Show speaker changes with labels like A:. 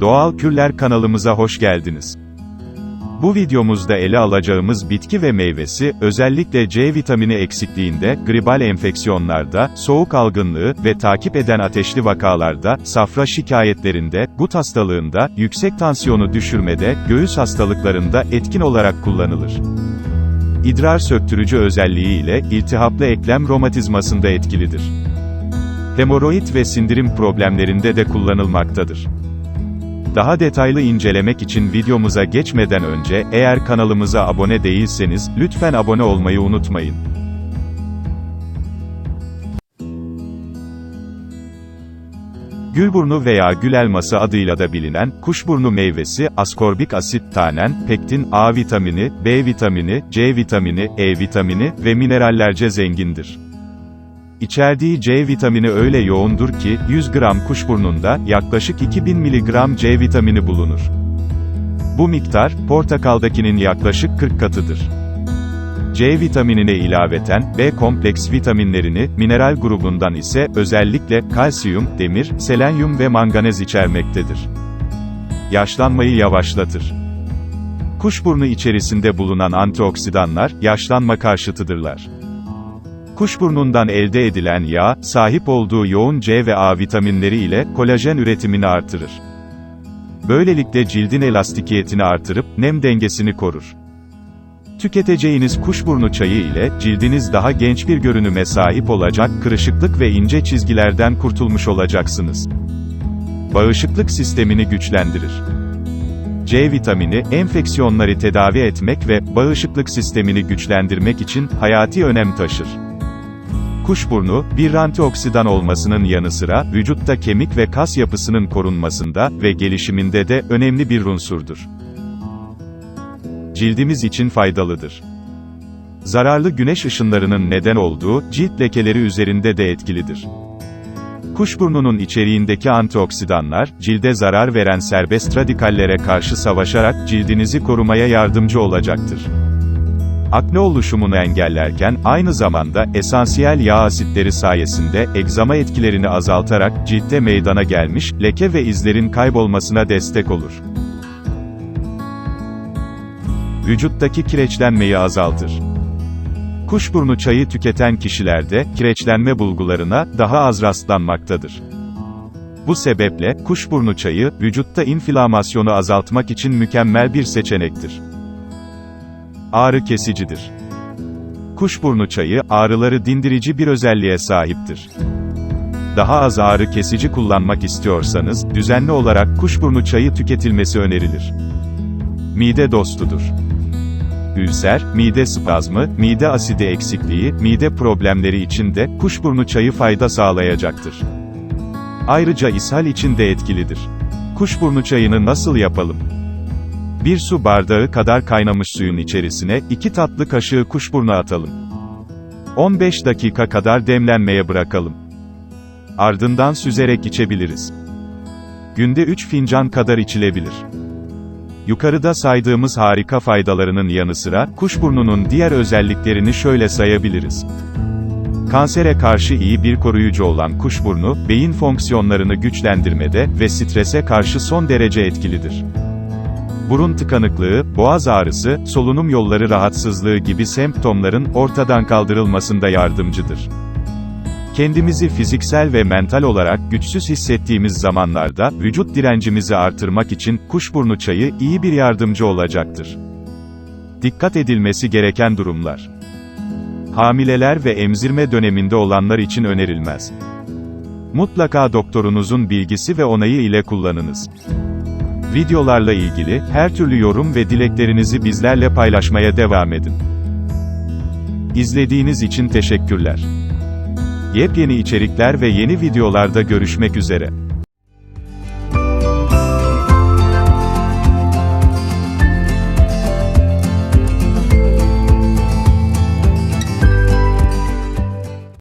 A: Doğal Kürler kanalımıza hoş geldiniz. Bu videomuzda ele alacağımız bitki ve meyvesi, özellikle C vitamini eksikliğinde, gribal enfeksiyonlarda, soğuk algınlığı ve takip eden ateşli vakalarda, safra şikayetlerinde, gut hastalığında, yüksek tansiyonu düşürmede, göğüs hastalıklarında etkin olarak kullanılır. İdrar söktürücü özelliği ile, iltihaplı eklem romatizmasında etkilidir. Hemoroid ve sindirim problemlerinde de kullanılmaktadır. Daha detaylı incelemek için videomuza geçmeden önce, eğer kanalımıza abone değilseniz, lütfen abone olmayı unutmayın. Gülburnu veya gül elması adıyla da bilinen, kuşburnu meyvesi, askorbik asit tanen, pektin, A vitamini, B vitamini, C vitamini, E vitamini ve minerallerce zengindir. İçerdiği C vitamini öyle yoğundur ki, 100 gram kuşburnunda, yaklaşık 2000 mg C vitamini bulunur. Bu miktar, portakaldakinin yaklaşık 40 katıdır. C vitaminine ilaveten, B kompleks vitaminlerini, mineral grubundan ise, özellikle, kalsiyum, demir, selenyum ve manganez içermektedir. Yaşlanmayı yavaşlatır. Kuşburnu içerisinde bulunan antioksidanlar, yaşlanma karşıtıdırlar. Kuşburnundan elde edilen yağ, sahip olduğu yoğun C ve A vitaminleri ile kolajen üretimini artırır. Böylelikle cildin elastikiyetini artırıp nem dengesini korur. Tüketeceğiniz kuşburnu çayı ile cildiniz daha genç bir görünüme sahip olacak, kırışıklık ve ince çizgilerden kurtulmuş olacaksınız. Bağışıklık sistemini güçlendirir. C vitamini, enfeksiyonları tedavi etmek ve bağışıklık sistemini güçlendirmek için hayati önem taşır. Kuşburnu, bir antioksidan olmasının yanı sıra, vücutta kemik ve kas yapısının korunmasında ve gelişiminde de önemli bir unsurdur. Cildimiz için faydalıdır. Zararlı güneş ışınlarının neden olduğu, cilt lekeleri üzerinde de etkilidir. Kuşburnunun içeriğindeki antioksidanlar, cilde zarar veren serbest radikallere karşı savaşarak cildinizi korumaya yardımcı olacaktır akne oluşumunu engellerken, aynı zamanda, esansiyel yağ asitleri sayesinde, egzama etkilerini azaltarak, ciltte meydana gelmiş, leke ve izlerin kaybolmasına destek olur. Vücuttaki kireçlenmeyi azaltır. Kuşburnu çayı tüketen kişilerde, kireçlenme bulgularına, daha az rastlanmaktadır. Bu sebeple, kuşburnu çayı, vücutta inflamasyonu azaltmak için mükemmel bir seçenektir. Ağrı kesicidir. Kuşburnu çayı, ağrıları dindirici bir özelliğe sahiptir. Daha az ağrı kesici kullanmak istiyorsanız, düzenli olarak kuşburnu çayı tüketilmesi önerilir. Mide dostudur. Ülser, mide spazmı, mide asidi eksikliği, mide problemleri için de kuşburnu çayı fayda sağlayacaktır. Ayrıca ishal için de etkilidir. Kuşburnu çayını nasıl yapalım? Bir su bardağı kadar kaynamış suyun içerisine, 2 tatlı kaşığı kuşburnu atalım. 15 dakika kadar demlenmeye bırakalım. Ardından süzerek içebiliriz. Günde 3 fincan kadar içilebilir. Yukarıda saydığımız harika faydalarının yanı sıra, kuşburnunun diğer özelliklerini şöyle sayabiliriz. Kansere karşı iyi bir koruyucu olan kuşburnu, beyin fonksiyonlarını güçlendirmede ve strese karşı son derece etkilidir burun tıkanıklığı, boğaz ağrısı, solunum yolları rahatsızlığı gibi semptomların ortadan kaldırılmasında yardımcıdır. Kendimizi fiziksel ve mental olarak güçsüz hissettiğimiz zamanlarda, vücut direncimizi artırmak için, kuşburnu çayı, iyi bir yardımcı olacaktır. Dikkat edilmesi gereken durumlar. Hamileler ve emzirme döneminde olanlar için önerilmez. Mutlaka doktorunuzun bilgisi ve onayı ile kullanınız. Videolarla ilgili, her türlü yorum ve dileklerinizi bizlerle paylaşmaya devam edin. İzlediğiniz için teşekkürler. Yepyeni içerikler ve yeni videolarda görüşmek üzere.